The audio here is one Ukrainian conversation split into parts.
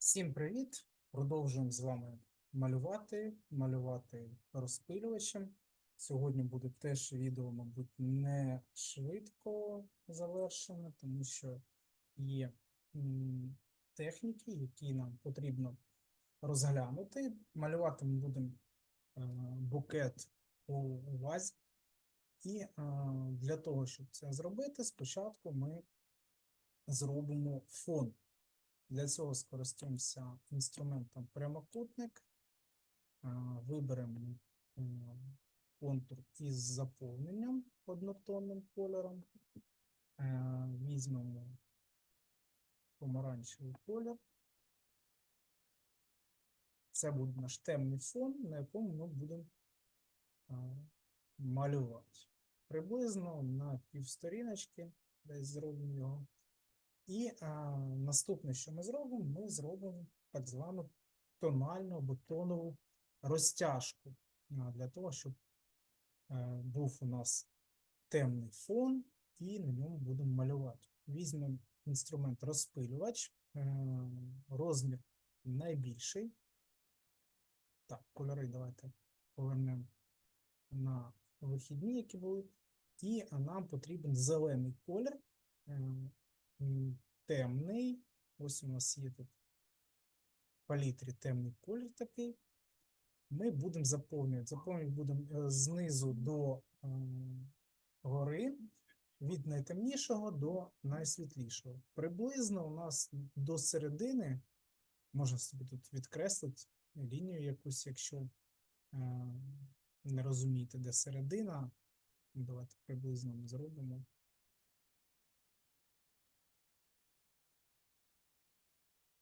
Всім привіт! Продовжуємо з вами малювати, малювати розпилювачем. Сьогодні буде теж відео, мабуть, не швидко завершене, тому що є техніки, які нам потрібно розглянути. Малювати ми будемо е, букет у вазі. І е, для того, щоб це зробити, спочатку ми зробимо фон. Для цього скористаємося інструментом прямокутник, виберемо контур із заповненням однотонним кольором, Е, візьмемо помаранчевий колір. Це буде наш темний фон, на якому ми будемо малювати. Приблизно на півсторіночки, десь зробимо його. І а, наступне, що ми зробимо, ми зробимо так звану тональну або тонову розтяжку а, для того, щоб е, був у нас темний фон, і на ньому будемо малювати. Візьмемо інструмент розпилювач, е, розмір найбільший. Так, кольори давайте повернемо на вихідні, які були. І нам потрібен зелений колір. Темний. Ось у нас є тут в палітрі темний колір такий. Ми будемо заповнювати. Заповнювати будемо е, знизу до е, гори, від найтемнішого до найсвітлішого. Приблизно у нас до середини, можна собі тут відкреслити лінію якусь, якщо е, не розумієте, де середина. Давайте приблизно ми зробимо.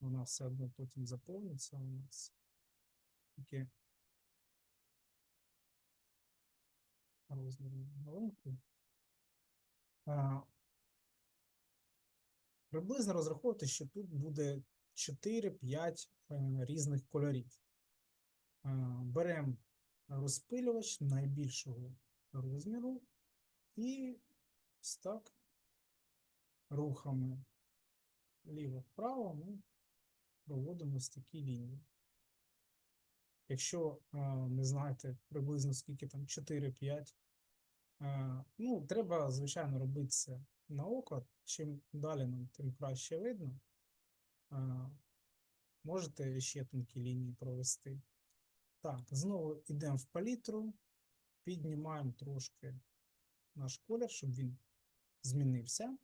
Вона все одно потім заповниться у нас. Таке розмір маленький. А, Приблизно розраховувати, що тут буде 4-5 е, різних кольорів. Беремо розпилювач найбільшого розміру і так рухами ліво-вправо ми проводимо ось такі лінії. Якщо не знаєте приблизно скільки там 4-5, ну, треба, звичайно, робити це на око. Чим далі нам, тим краще видно. Можете ще тонкі лінії провести. Так, знову йдемо в палітру, піднімаємо трошки наш колір, щоб він змінився.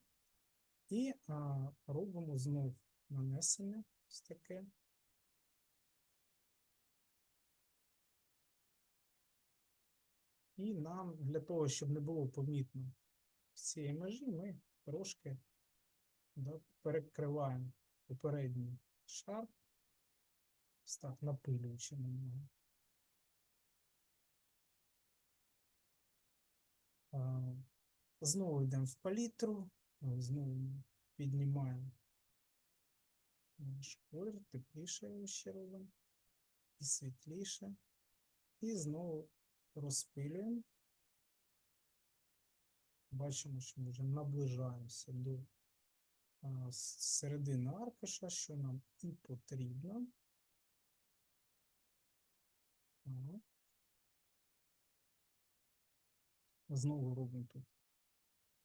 І а, робимо знов нанесення ось таке. І нам для того, щоб не було помітно з цієї межі, ми трошки да, перекриваємо попередній шар, так напилюючи на нього. Знову йдемо в палітру, знову піднімаємо наш колір, тепліше його ще робимо, і світліше. І знову розпилюємо. Бачимо, що ми вже наближаємося до а, середини аркуша, що нам і потрібно. Так. Знову робимо тут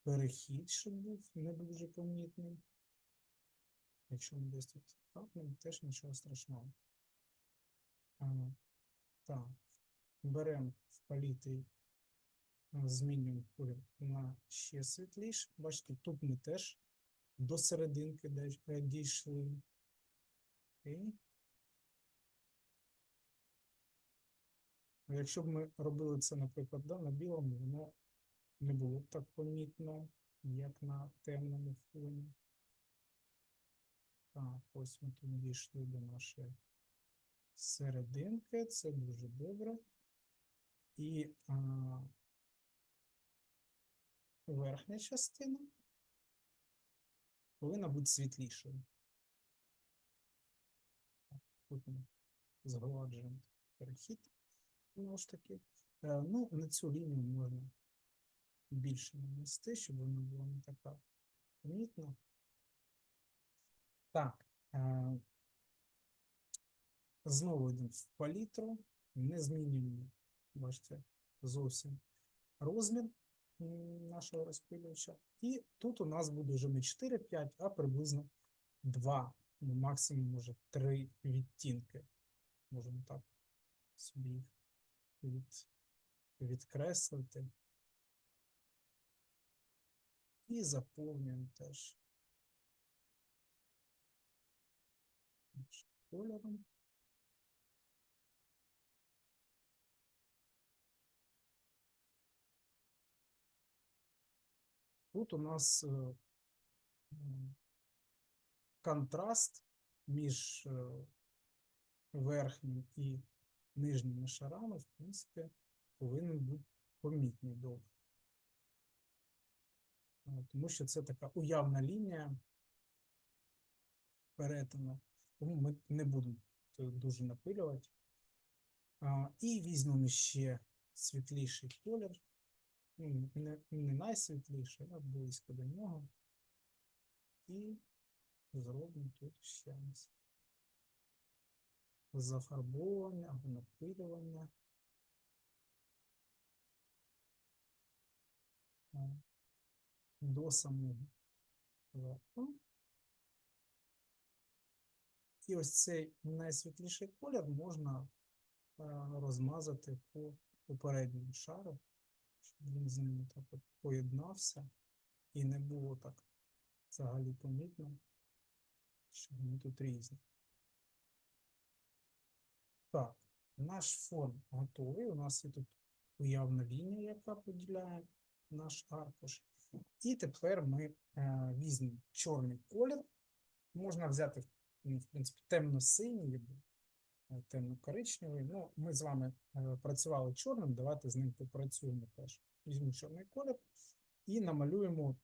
перехід, щоб був не дуже помітний. Якщо ми десь тут капнемо, теж нічого страшного. А, так, беремо в палітрі, змінюємо колір на ще світліше. Бачите, тут ми теж до серединки е, дійшли. Окей. Якщо б ми робили це, наприклад, да, на білому, воно не було б так помітно, як на темному фоні. Так, ось ми тут дійшли до нашої серединки, це дуже добре. І а, верхня частина повинна бути світлішою. Тут ми згладжуємо перехід. Знову ж таки. Е, Ну, на цю лінію можна більше нанести, щоб вона була не така помітна. Так, е, Знову йдемо в палітру, не змінюємо, бачите, зовсім розмір нашого розпилювача. І тут у нас буде вже не 4-5, а приблизно 2, ну, максимум може 3 відтінки. Можемо так собі їх від, відкреслити. І заповнюємо теж Тут у нас е, контраст між е, верхнім і нижніми шарами, в принципі, повинен бути помітний добре. Е, Тому що це така уявна лінія перетину. Тому ми не будемо дуже напилювати. І візьмемо ще світліший колір. Ну, не, не найсвітліший, а близько до нього. І зробимо тут ще раз зафарбовування або напилювання. До самого. І ось цей найсвітліший колір можна е, розмазати по попередньому шару, щоб він з ними так от поєднався і не було так взагалі помітно, що вони тут різні. Так, наш фон готовий. У нас є тут уявна лінія, яка поділяє наш аркуш. І тепер ми е, візьмемо чорний колір. Можна взяти, ну, в принципі, темно-синій темно-коричневий. Ну, ми з вами е, працювали чорним, давайте з ним попрацюємо теж. Візьмемо чорний колір і намалюємо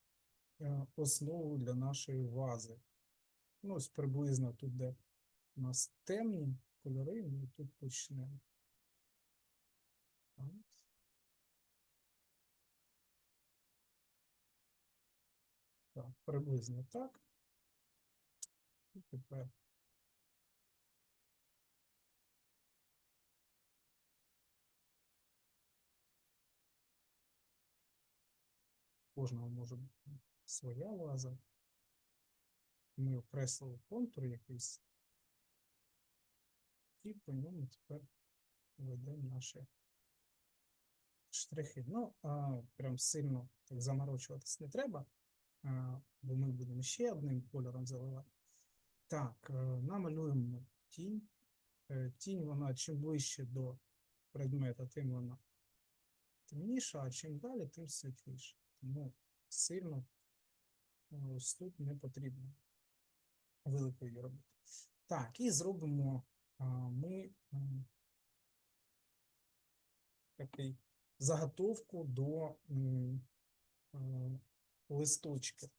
е, основу для нашої вази. Ну, ось приблизно тут, де у нас темні кольори, ми тут почнемо. Так, приблизно так. Кожного може бути своя ваза. Ми окреслили контур якийсь. І по ньому тепер ведемо наші штрихи. Ну, а, прям сильно так заморочуватись не треба, а, бо ми будемо ще одним кольором заливати. Так, е, намалюємо тінь. Е, Тінь, вона чим ближче до предмета, тим вона темніша, а чим далі, тим світліше. Тому сильно е, ось тут не потрібно великої робити. Так, і зробимо ми такий заготовку до м, е, листочки.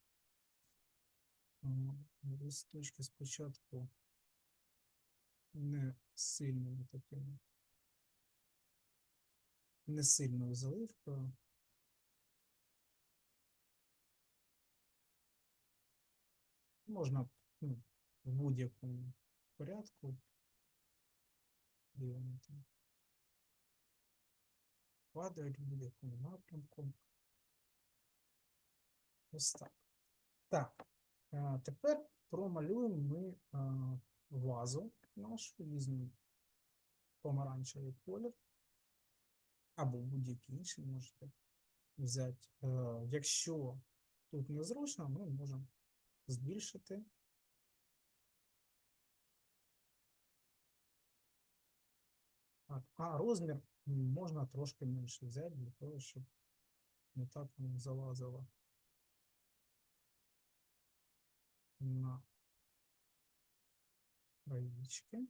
Листочки спочатку не сильними такими, не сильною заливкою. Можна ну, в будь-якому порядку. вони там падають в будь-якому напрямку. Ось так. Так, тепер промалюємо ми вазу нашу, візьмемо помаранчевий колір, або будь-який інший можете взяти. Е, Якщо тут незручно, ми можемо збільшити. А розмір можна трошки менше взяти, для того, щоб не так воно залазило на краєчки.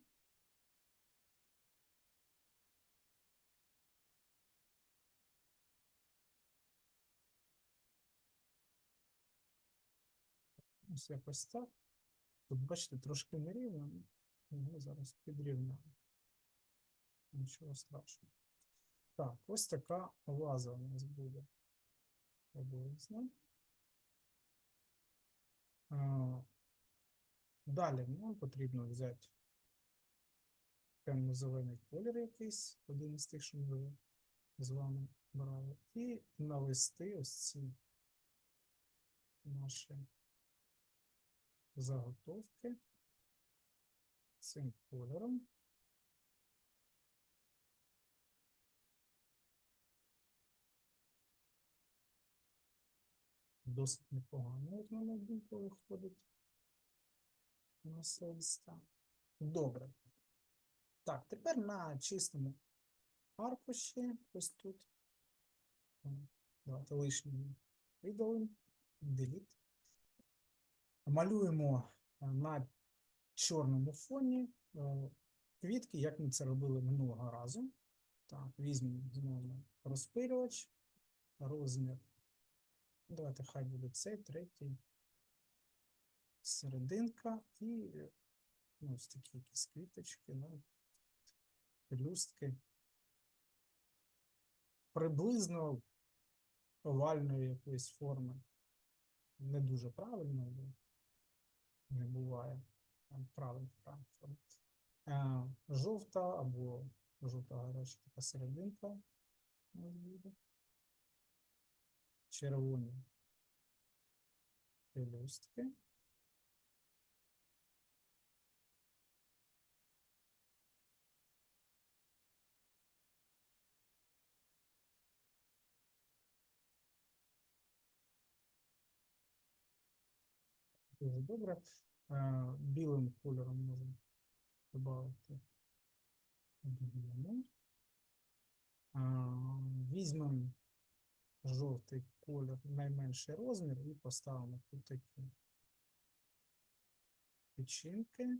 Ось якось так. Тут, бачите, трошки нерівно, ми зараз підрівняємо. Нічого страшного. Так, ось така ваза у нас буде. Приблизно. А, Далі нам потрібно взяти темно-зелений колір якийсь, один із тих, що ми з вами брали, і навести ось ці наші заготовки цим кольором. Досить непогано, як на мою думку, виходить на все листа. Добре. Так, тепер на чистому аркуші, ось тут. Давайте лишнє видалимо. Delete. Малюємо е, на чорному фоні е, квітки, як ми це робили минулого разу. Так, візьмемо знову розпилювач, розмір. Давайте хай буде цей третій. Серединка і ну, ось такі якісь квіточки, ну, пелюстки. Приблизно овальної якоїсь форми. Не дуже правильно, але не буває правильних форм. Е, жовта або жовта гаряча така серединка. у нас буде. Червоні пелюстки. Дуже добре. Е, Білим кольором можемо додати. Е, Візьмемо жовтий колір, найменший розмір, і поставимо тут такі печінки.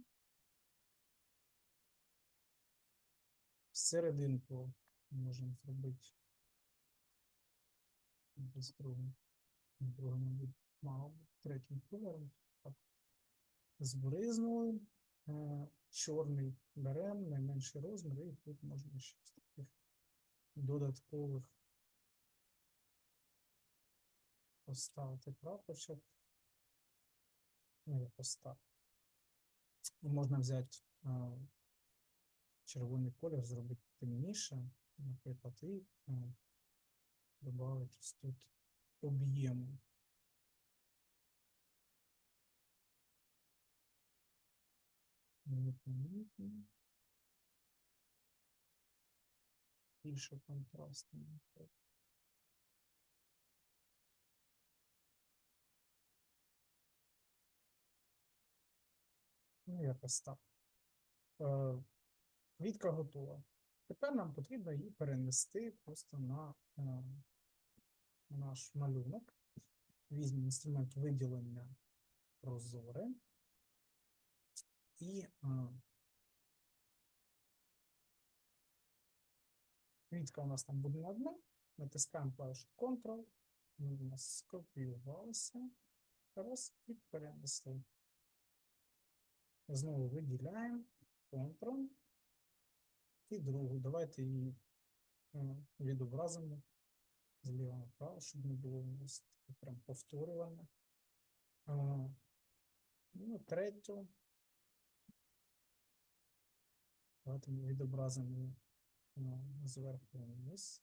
Серединку можемо зробити з другим, другим, третім кольором. Збризнули. Е, Чорний беремо, найменший розмір, і тут можна ще з таких додаткових поставити прапорчик. Ну, я поставив. І Можна взяти е, червоний колір, зробити темніше, наприклад, і додати тут об'єму. Більше контрастно. Ну, якось так. Е, Квітка готова. Тепер нам потрібно її перенести просто на е, наш малюнок. Візьмемо інструмент виділення прозоре. І е, квітка у нас там буде на дно. Натискаємо клавішу Ctrl. У нас скопіювався. Раз і перенесли. Знову виділяємо Ctrl. І другу. Давайте її е, відобразимо зліва направо, щоб не було у нас таке прям повторюване. Е, Ну, третю. Давайте ми відобразимо е, зверху вниз.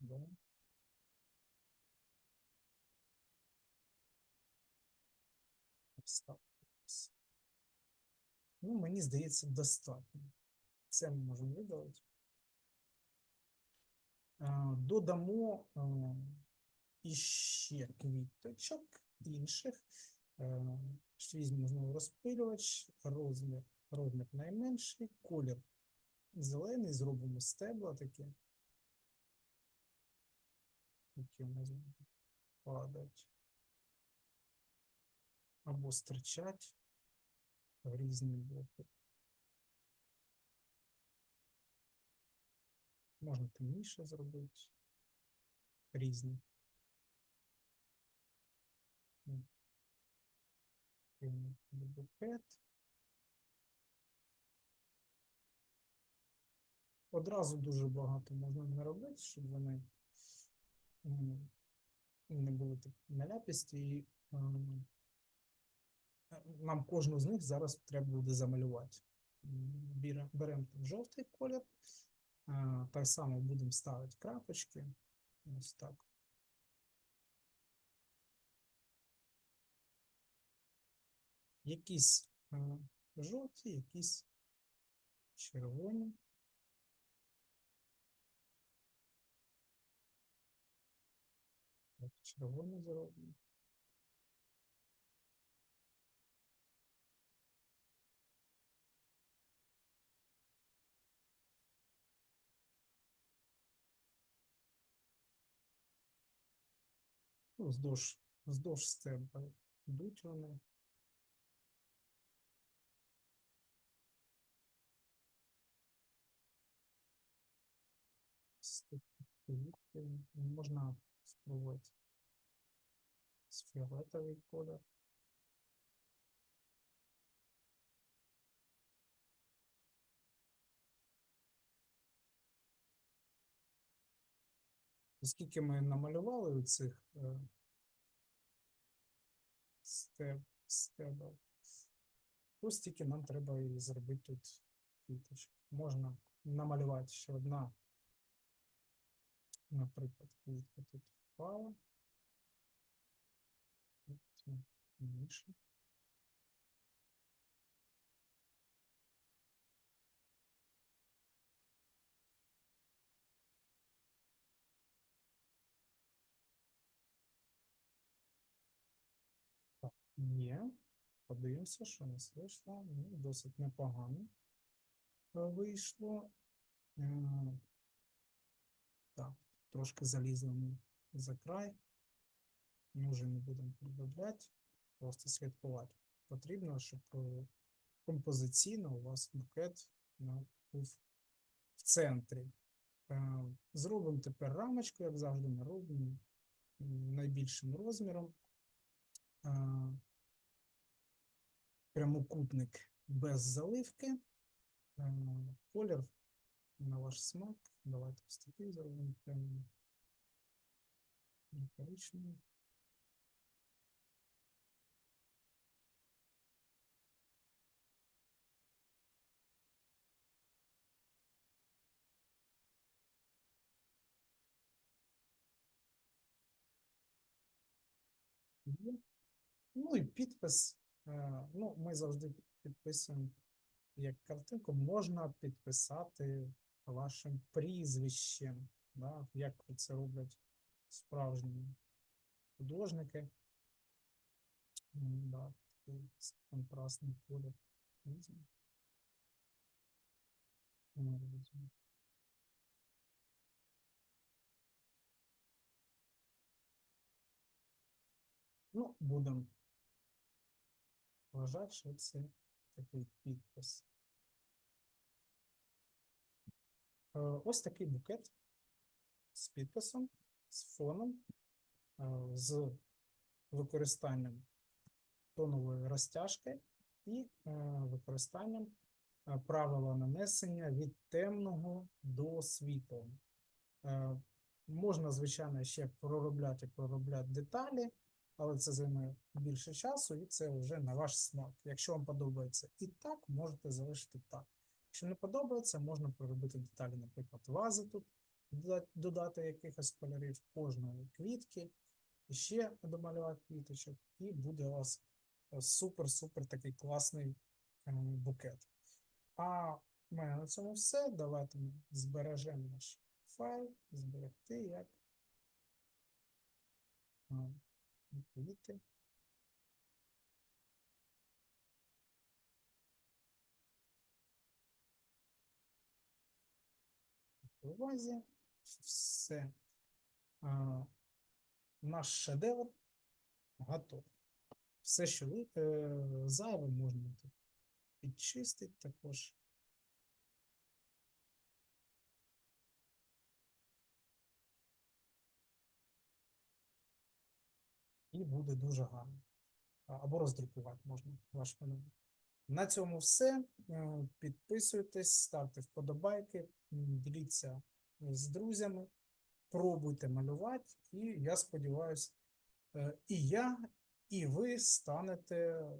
Да. Ну, мені здається, достатньо. Це ми можемо видалити. Е, Додамо е, іще квіточок інших. Е, Візьмемо знову розпилювач, розмір, розмір найменший, колір зелений, зробимо стебла такі. Які у нас падають. Або стирчать в різні боки. Можна темніше зробити. Різні. Букет. Одразу дуже багато можна не робити, щоб вони не були так наляписті і нам кожну з них зараз треба буде замалювати. Беремо берем жовтий колір. Так само будемо ставити крапочки. Ось так. Якісь жовті, якісь червоні. Червоні зробимо. Вздовж, вздовж стебла йдуть вони. Можна спробувати з фіолетовий колір. Оскільки ми намалювали у цих е, стеб, стебел, ось тільки нам треба і зробити тут квіточку. Можна намалювати ще одна, наприклад, квітка тут впала. Тут інша. Є. Подивимося, що у нас вийшло. Ну, досить непогано е, вийшло. Е, Так, трошки залізли ми за край. Ми вже не будемо прибавляти, просто слідкувати. Потрібно, щоб е, композиційно у вас букет ну, був в центрі. Зробимо тепер рамочку, як завжди ми робимо найбільшим розміром. Прямокутник без заливки. Е, Колір на ваш смак. Давайте ось такий зробимо прямо. Коричневий. Ну і підпис. Е, Ну, ми завжди підписуємо як картинку. Можна підписати вашим прізвищем, да, як це роблять справжні художники. Да, такий контрастний колір. Ну, будемо вважати, що це такий підпис. Е, Ось такий букет з підписом, з фоном, е, з використанням тонової розтяжки і е, використанням правила нанесення від темного до світлого. Можна, звичайно, ще проробляти, проробляти деталі, але це займе більше часу, і це вже на ваш смак. Якщо вам подобається і так, можете залишити так. Якщо не подобається, можна проробити деталі, наприклад, вази тут, додати якихось кольорів кожної квітки, ще домалювати квіточок, і буде у вас е, супер-супер такий класний е, букет. А в мене на цьому все. Давайте ми збережемо наш файл, зберегти як а, квіти. В увазі все. А, наш шедевр готовий. Все, що ви, е, зайве, можна тут підчистити також. І буде дуже гарно. Або роздрукувати можна ваш малюнок. На цьому все. Е, Підписуйтесь, ставте вподобайки, діліться з друзями, пробуйте малювати, і я сподіваюся, е, і я, і ви станете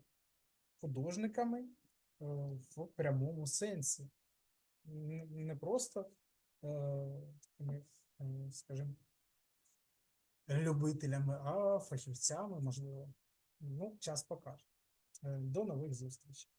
художниками, е, в прямому сенсі. Не просто скажімо, любителями, а фахівцями, можливо. Ну, час покаже. Е, До нових зустрічей.